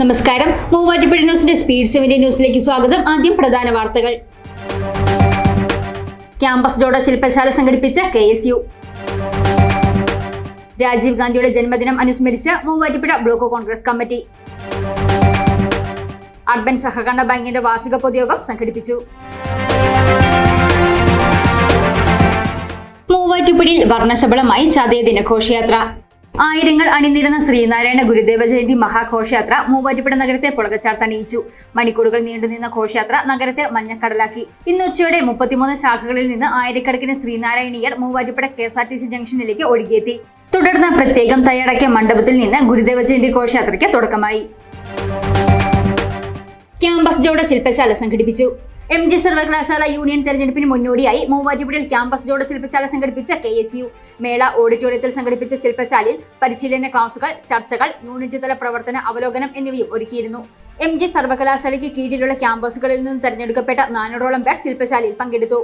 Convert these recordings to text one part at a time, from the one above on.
നമസ്കാരം. മൂവാറ്റുപുഴ ന്യൂസിന്റെ speed seventy ന്യൂസിലേക്ക് സ്വാഗതം. ആദ്യം പ്രധാന വാർത്തകൾ. ക്യാമ്പസ് ജോഡ ശില്പശാല സംഘടിപ്പിച്ച കെ എസ് യു. രാജീവ് ഗാന്ധിയുടെ ജന്മദിനം അനുസ്മരിച്ച Muvattupuzha block Congress committee. Urban സഹകരണ ബാങ്കിന്റെ വാർഷിക പൊതുയോഗം സംഘടിപ്പിച്ചു. മൂവാറ്റുപുഴയിൽ വർണശബളമായി ചതയ ദിനഘോഷയാത്ര. ആയിരങ്ങൾ അണിനിരുന്ന ശ്രീനാരായണ ഗുരുദേവ ജയന്തി മഹാഘോഷയാത്ര മൂവാറ്റുപുഴ നഗരത്തെ പുളകച്ചാർത്തണിയിച്ചു മണിക്കൂറുകൾ നീണ്ടുനിന്ന ഘോഷയാത്ര നഗരത്തെ മഞ്ഞക്കടലാക്കി. ഇന്ന് ഉച്ചയോടെ മുപ്പത്തിമൂന്ന് ശാഖകളിൽ നിന്ന് ആയിരക്കണക്കിന് ശ്രീനാരായണീയർ Muvattupuzha K S R T C ജംഗ്ഷനിലേക്ക് ഒഴുകിയെത്തി. തുടർന്ന് പ്രത്യേകം തയ്യാറാക്കിയ മണ്ഡപത്തിൽ നിന്ന് ഗുരുദേവ ജയന്തി ഘോഷയാത്രയ്ക്ക് തുടക്കമായി. ക്യാമ്പസ് ജോഡ ശില്പശാല സംഘടിപ്പിച്ചു. എം ജി സർവകലാശാല യൂണിയൻ തെരഞ്ഞെടുപ്പിന് മുന്നോടിയായി മൂവാറ്റുപുഴയിൽ ക്യാമ്പസ് ജോഡ ശില്പശാല സംഘടിപ്പിച്ച കെ എസ് യു മേള ഓഡിറ്റോറിയത്തിൽ സംഘടിപ്പിച്ച ശില്പശാലയിൽ പരിശീലന ക്ലാസുകൾ ചർച്ചകൾ യൂണിറ്റ് തല പ്രവർത്തന അവലോകനം എന്നിവയും ഒരുക്കിയിരുന്നു. എം ജി സർവകലാശാലയ്ക്ക് കീഴിലുള്ള ക്യാമ്പസുകളിൽ നിന്ന് തെരഞ്ഞെടുക്കപ്പെട്ട നാനൂറോളം പേർ ശില്പശാലയിൽ പങ്കെടുത്തു.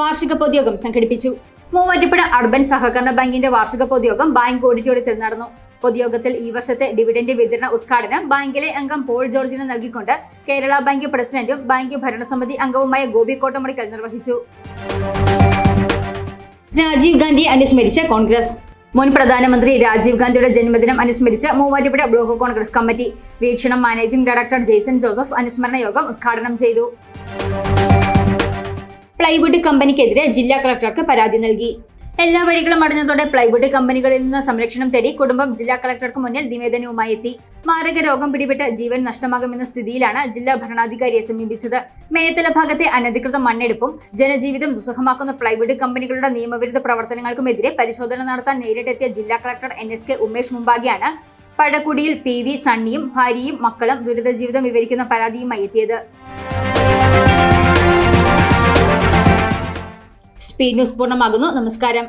വാർഷിക പൊതുയോഗം സംഘടിപ്പിച്ചു. മൂവാറ്റുപുഴ അർബൻ സഹകരണ ബാങ്കിന്റെ വാർഷിക പൊതുയോഗം ബാങ്ക് ഓഡിറ്റോറിയത്തിൽ നടന്നു. പൊതുയോഗത്തിൽ ഈ വർഷത്തെ ഡിവിഡന്റ് വിതരണ ഉദ്ഘാടനം ബാങ്കിലെ അംഗം പോൾ ജോർജിന് നൽകിക്കൊണ്ട് കേരള ബാങ്ക് പ്രസിഡന്റും ബാങ്ക് ഭരണസമിതി അംഗവുമായ ഗോപി കോട്ടമണിക്കൽ നിർവഹിച്ചു. രാജീവ് ഗാന്ധി അനുസ്മരിച്ച കോൺഗ്രസ്. മുൻ പ്രധാനമന്ത്രി രാജീവ് ഗാന്ധിയുടെ ജന്മദിനം അനുസ്മരിച്ച Muvattupuzha block Congress committee. Veekshanam managing director Jaison Joseph അനുസ്മരണ യോഗം ഉദ്ഘാടനം ചെയ്തു. പ്ലൈവുഡ് കമ്പനിക്കെതിരെ ജില്ലാ കളക്ടർക്ക് പരാതി നൽകി. എല്ലാ വഴികളും അടഞ്ഞതോടെ പ്ലൈവുഡ് കമ്പനികളിൽ നിന്ന് സംരക്ഷണം തേടി കുടുംബം ജില്ലാ കളക്ടർക്ക് മുന്നിൽ നിവേദനവുമായി എത്തി. മാരക രോഗം പിടിപെട്ട് ജീവൻ നഷ്ടമാകുമെന്ന സ്ഥിതിയിലാണ് ജില്ലാ ഭരണാധികാരിയെ സമീപിച്ചത്. മേത്തല ഭാഗത്തെ അനധികൃത മണ്ണെടുപ്പും ജനജീവിതം ദുസ്സഹമാക്കുന്ന പ്ലൈവുഡ് കമ്പനികളുടെ നിയമവിരുദ്ധ പ്രവർത്തനങ്ങൾക്കുമെതിരെ പരിശോധന നടത്താൻ നേരിട്ടെത്തിയ ജില്ലാ collector N. S. K. Umesh മുമ്പാകെയാണ് പഴക്കുടിയിൽ പി. വി. സണ്ണിയും ഭാര്യയും മക്കളും ദുരിത ജീവിതം വിവരിക്കുന്ന പരാതിയുമായി എത്തിയത്. സ്പീഡ് ന്യൂസ് പൂർണമാകുന്നു. നമസ്കാരം.